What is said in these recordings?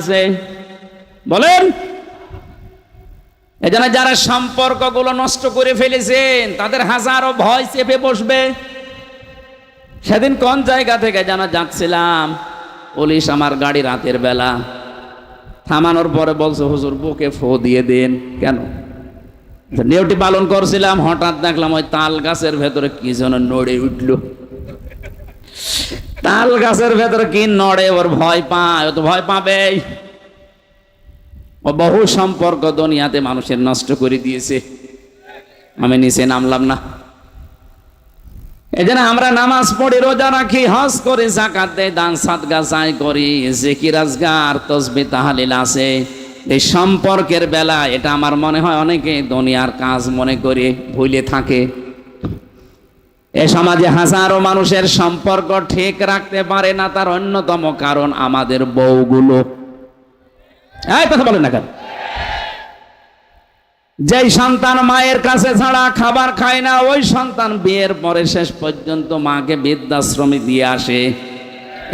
আছে। বলেন। এজন্য যারা সম্পর্কগুলো নষ্ট করে ফেলেছেন, তাদের হাজারো ভয় চেপে বসবে। সেদিন কোন জায়গা থেকে যেন যাচ্ছিলাম, পুলিশ আমার গাড়ি রাতের বেলা থামানোর পরে বলছে, হুজুর, বুকে ফো দিয়ে দিন। কেন? নিয়মটি পালন করছিলাম, হঠাৎ দেখলাম ওই তাল গাছের ভেতরে কি যেন নড়ে উঠল। তাল গাছের ভেতরে কি নড়ে, ওর ভয় পায়, ও তো ভয় পাবেই। ও বহু সম্পর্ক দুনিয়াতে মানুষের নষ্ট করে দিয়েছে। আমি নিচে নামলাম না। এই জন্য আমরা নামাজ পড়ি রোজা রাখি, হজ করি জাকাত দেয় দান সাদগা চাই করি, জিকির আজগার, তসবি তাহালিল আছে। এই সম্পর্কের বেলা এটা আমার মনে হয় অনেকে দুনিয়ার কাজ মনে করে ভুলে থাকে। এ সমাজে হাজারো মানুষের সম্পর্ক ঠিক রাখতে পারে না, তার অন্যতম কারণ আমাদের বউগুলো। কথা বলেন না কেন? যেই সন্তান মায়ের কাছে ছাড়া খাবার খায় না, ওই সন্তান বিয়ের পরে শেষ পর্যন্ত মাকে বৃদ্ধাশ্রমে দিয়ে আসে।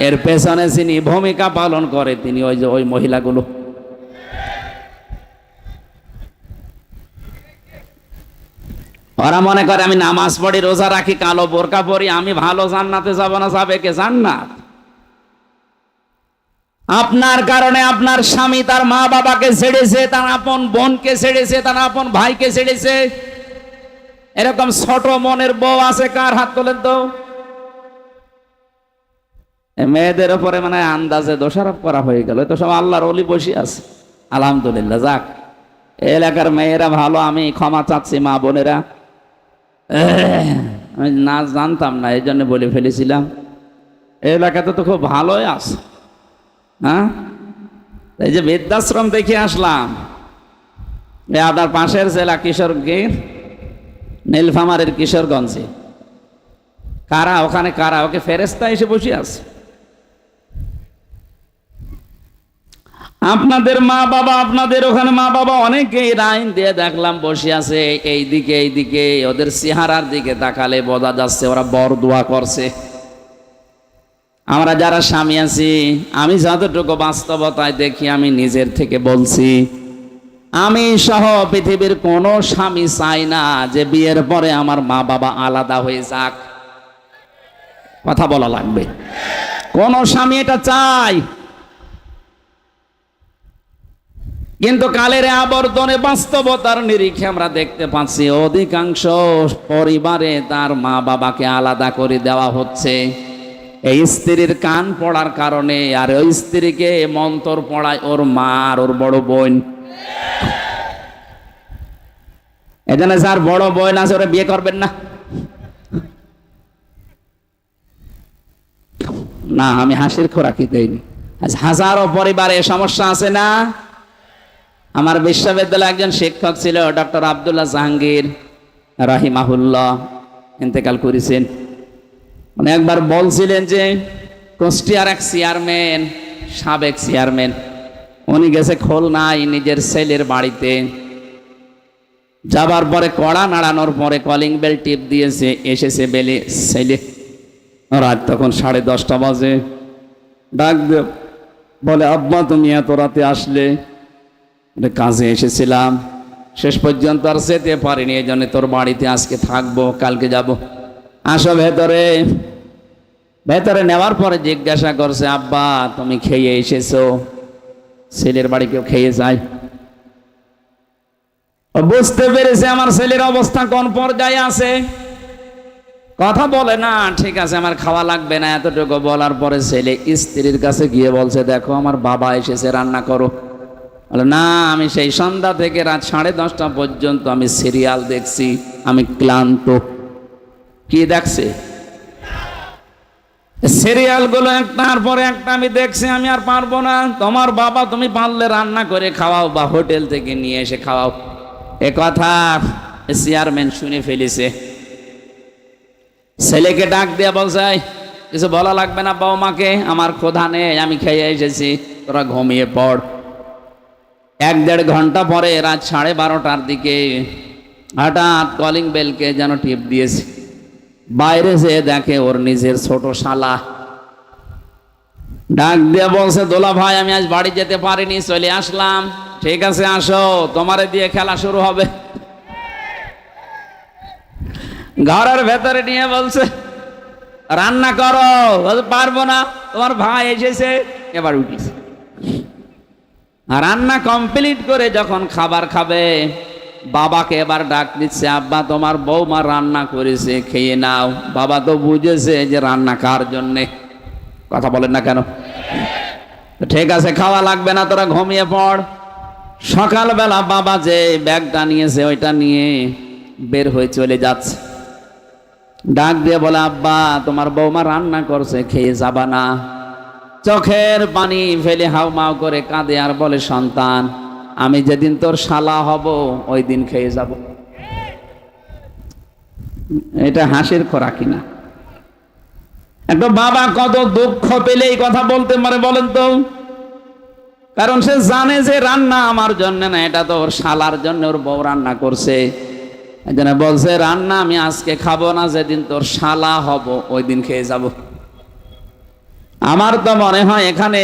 এর পেছনে যিনি ভূমিকা পালন করে, তিনি ওই যে ওই মহিলাগুলো। ওরা মনে করে, আমি নামাজ পড়ি, রোজা রাখি, কালো বোরকা পরি, আমি ভালো জান্নাতে যাব না, যাবে কে? জান্নাত। আপনার কারণে আপনার স্বামী তার মা বাবাকে ছেড়েছে, তার আপন বোনকে ছেড়েছে, তার আপন ভাইকে ছেড়েছে। এরকম ছোট মনের বউ আছে, কার হাত তোলেন তো? মেয়েদের উপরে মানে আন্দাজে দোষারোপ করা হয়ে গেল তো সব আল্লাহর অলি বসে আছে। আলহামদুলিল্লাহ, যাক। এলাকার মেয়েরা ভালো, আমি ক্ষমা চাচ্ছি মা বোনেরা। আমি না জানতাম না, এই জন্য বলে ফেলেছিলাম। এই এলাকাতে তো খুব ভালোই আস হ্যাঁ? এই যে বৃদ্ধাশ্রম দেখে আসলাম। এই আপনার পাশের জেলা কিশোরগঞ্জ নীলফামারের কিশোরগঞ্জে। কারা? ওখানে কারা? ওকে ফেরেস্তা এসে বসে আছে। আপনাদের মা বাবা, আপনাদের ওখানে মা বাবা অনেকেই লাইন দিয়ে দেখলাম বসে আছে এই দিকে এই দিকে ওদের চেহারার দিকে তাকালে বোঝা যাচ্ছে ওরা বর দোয়া করছে। আমরা যারা স্বামী আছি, আমি যতটুকু বাস্তবতায় দেখি, আমি নিজের থেকে বলছি, আমি সহ পৃথিবীর কোনো স্বামী চাই না যে বিয়ের পরে আমার মা বাবা আলাদা হয়ে যাক। কথা বলা লাগবে। কোন স্বামী এটা চাই কিন্তু কালের আবর্তনে বাস্তবতার নিরিখে আমরা দেখতে পাচ্ছি, অধিকাংশ পরিবারে তার মা বাবাকে আলাদা করে দেওয়া হচ্ছে। এই স্ত্রীর কান পড়ার কারণে আর ওই স্ত্রীকে মন্তর পড়ায় ওর মা আর ওর বড় বোন। এখানে যার বড় বোন আছে, ওরা বিয়ে করবেন না। না, আমি হাসির খোরাকি দেইনি। হাজারো পরিবারে সমস্যা আছে না? আমার বিশ্ববিদ্যালয়ে একজন শিক্ষক ছিল, ডক্টর আবদুল্লাহ জাহাঙ্গীর রাহিমাহুল্লাহ, ইন্তেকাল করেছেন। উনি একবার বলছিলেন যে, কুষ্টিয়ার এক চেয়ারম্যান, সাবেক চেয়ারম্যান, উনি গেছে খুলনায় নিজের ছেলের বাড়িতে। যাবার পরে কড়া নাড়ানোর পরে কলিং বেল টিপ দিয়েছে, এসেছে বেলে ছেলে। রাত তখন সাড়ে দশটা বাজে। ডাক বলে, আব্বা, তুমি এত রাতে আসলে? কাজে এসেছিলাম। শেষ পর্যন্ত আর যেতে পারিনি এই জন্য তোর বাড়িতে আজকে থাকব, কালকে যাব। আসো ভেতরে। ভেতরে নেওয়ার পরে জিজ্ঞাসা করছে, আব্বা, তুমি খেয়ে এসেছ? ছেলের বাড়ি কেউ খেয়ে যায়। বুঝতে পেরেছে আমার ছেলের অবস্থা কোন পর্যায়ে আছে। কথা বলে, না, ঠিক আছে, আমার খাওয়া লাগবে না। এতটুকু বলার পরে ছেলে স্ত্রীর কাছে গিয়ে বলছে, দেখো, আমার বাবা এসেছে, রান্না করো। না, আমি সেই সন্ধ্যা থেকে রাত সাড়ে দশটা পর্যন্ত আমি সিরিয়াল দেখছি, আমি ক্লান্ত। কি দেখছে? সিরিয়ালগুলো একটার পরে একটা আমি দেখছি, আমি আর পারব না। তোমার বাবা তুমি পারলে রান্না করে খাওয়াও বা হোটেল থেকে নিয়ে এসে খাওয়াও। এ কথা চেয়ারম্যান শুনে ফেলেছে। ছেলেকে ডাক দিয়ে বলছে কিছু বলা লাগবে না বাবা মাকে, আমার ক্ষোধা নেই, আমি খেয়ে এসেছি, তোরা ঘুমিয়ে পড়। এক দেড় ঘণ্টা পরে রাত সাড়ে বারোটার দিকে হঠাৎ কলিং বেলকে যেন টিপ দিয়েছে। বাইরে যেয়ে দেখে ওর নিজের ছোট শালা। ডাক দিয়ে বলছে, দোলা ভাই, আমি আজ বাড়ি যেতে পারিনি, চলে আসলাম। ঠিক আছে, আসো, তোমারে দিয়ে খেলা শুরু হবে। ঘরের ভেতরে নিয়ে বলছে, রান্না করো পারব না, তোমার ভাই এসেছে। এবার উঠিস রান্না কমপ্লিট করে যখন খাবার খাবে, বাবাকে এবার ডাক দিচ্ছে, আব্বা, তোমার বৌমা রান্না করেছে, খেয়ে নাও। বাবা তো বুঝেছে যে রান্না কার জন্যে। কথা বলেন না কেন? ঠিক আছে, খাওয়া লাগবে না, তোরা ঘুমিয়ে পড়। সকালবেলা বাবা যে ব্যাগটা নিয়েছে, ওইটা নিয়ে বের হয়ে চলে যাচ্ছে। ডাক দিয়ে বলে, আব্বা, তোমার বৌমা রান্না করছে, খেয়ে যাবা না। চোখের পানি ফেলে হাউ মাউ করে কাঁদে আর বলে, সন্তান, আমি যেদিন তোর শালা হব, ওই দিন খেয়ে যাব। এটা হাসির খোরাকি না। একটা বাবা কত দুঃখ পেলে এই কথা বলতে পারে বলেন তো? কারণ সে জানে যে রান্না আমার জন্য না, এটা তো ওর শালার জন্য ওর বউ রান্না করছে। বলছে, রান্না আমি আজকে খাব না, যেদিন তোর শালা হব, ওই দিন খেয়ে যাব। আমার তো মনে হয় এখানে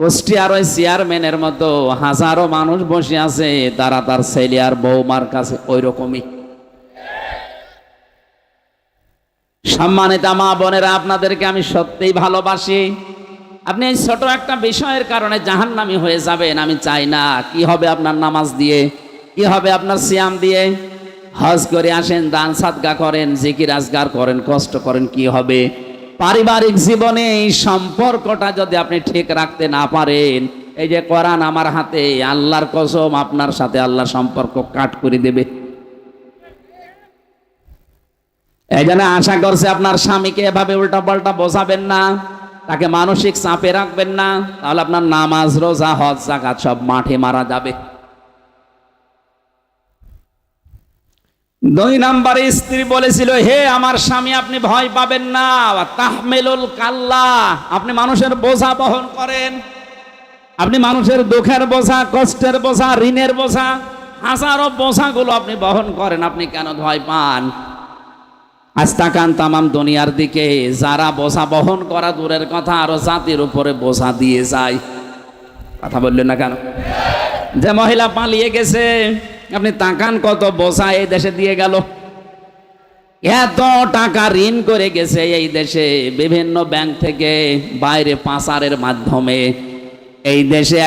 কুষ্টিয়ার ওই চেয়ারম্যানের মতো হাজারো মানুষ বসে আছে, তারা তার ছেলে আর বৌমার কাছে ওই রকমই সম্মানিত মা বোনেরা, আপনাদেরকে আমি সত্যিই ভালোবাসি। আপনি এই ছোট একটা বিষয়ের কারণে জাহান্নামি হয়ে যাবেন, আমি চাই না। কি হবে আপনার নামাজ দিয়ে? কি হবে আপনার সিয়াম দিয়ে? হজ করে আসেন, দান সাদগা করেন, জিকির আজগার করেন, কষ্ট করেন, কি হবে? পারিবারিক জীবনে এই সম্পর্কটা যদি আপনি ঠিক রাখতে না পারেন, এই যে কোরআন আমার হাতে, আল্লাহর কসম আপনার সাথে আল্লাহ সম্পর্ক কাট করে দেবে। এই জন্য আশা করছে আপনার স্বামীকে এভাবে উল্টা পাল্টা বোঝাবেন না, তাকে মানসিক চাপে রাখবেন না, তাহলে আপনার নামাজ, রোজা, হজ জাকাত সব মাঠে মারা যাবে। দুই নম্বরে স্ত্রী বলেছিল, হে আমার স্বামী, আপনি ভয় পাবেন না। তাহমেলুল কাল্লা, আপনি মানুষের বোঝা বহন করেন। আপনি মানুষের দুঃখের বোঝা, কষ্টের বোঝা, ঋণের বোঝা, হাজারো বোঝাগুলো আপনি বহন করেন, আপনি কেন ভয় পান? আজ তাকান তামাম দুনিয়ার দিকে, যারা বোঝা বহন করা দূরের কথা, আরও জাতির উপরে বোঝা দিয়ে যায়। কথা বললেন না কেন? যে মহিলা পালিয়ে গেছে আপনি তাকান কত বসা এই দেশে দিয়ে গেল। এত টাকা ঋণ করে গেছে এই দেশে, বিভিন্ন ব্যাংক থেকে বাইরে পাচারের মাধ্যমে। এই দেশে